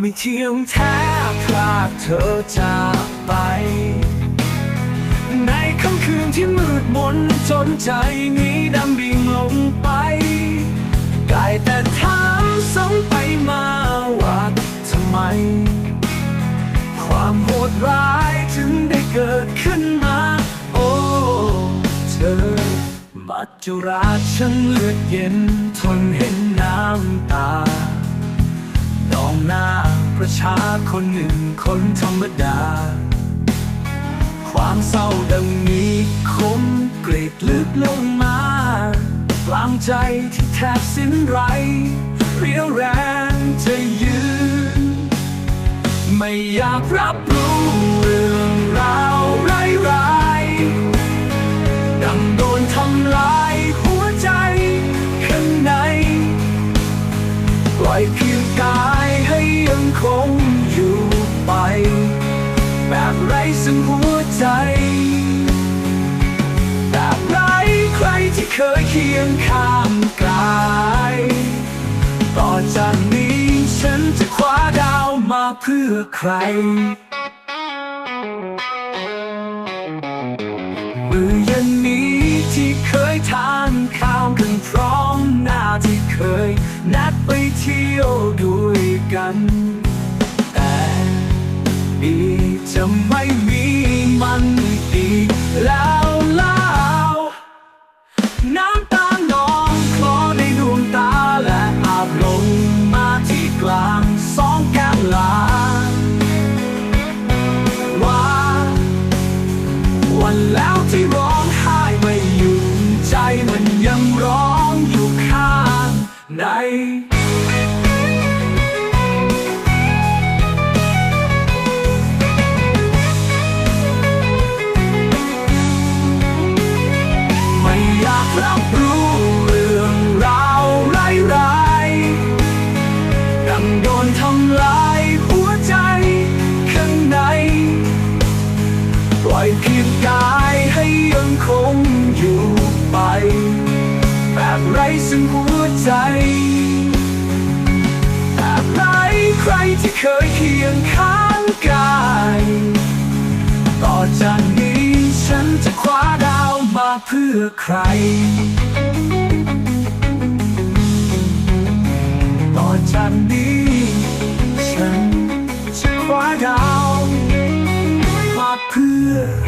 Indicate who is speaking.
Speaker 1: ไม่เที่ยงแท้พลาดเธอจากไป ในค่ำคืนที่มืดมนจนใจนี้ดำดิ่งลงไป ได้แต่ถามซ้ำไปมาว่าทำไม ความโหดร้ายถึงได้เกิดขึ้นมา โอ้เธอ มัจจุราชฉันเลือดเย็นทนเห็นน้ำตา ประชาคนหนึ่งคนธรรมดา ความเศร้าดังนี้คมกรีดลึกลงมากลางใจที่แทบสิ้นไร เรียวแรงจะยืน ไม่อยากรับรู้ ไร้ซึ่งหัวใจแบบไรใครที่เคยเคียงข้างกายต่อจากนี้ฉันจะคว้าดาวมาเพื่อใครมือเย็นนี้ที่เคยทานข้าวกันพร้อมหน้าที่เคยนัดไปเที่ยวด้วยกัน แต่ดีจะไม่มี มันอีกแล้วแล้วน้ำตาหนองคลอในดวงตาและอาบลงมาที่กลางสองแก้มลาว่าวันแล้วที่ร้องไห้ไม่หยุดใจมันยังร้องอยู่ข้างใน ซึ่งหัวใจหากหลาใครที่เคยเคียงข้างกาย ต่อจากนี้ฉันจะคว้าดาวมาเพื่อใคร ต่อจากนี้ฉันจะคว้าดาวมาเพื่อ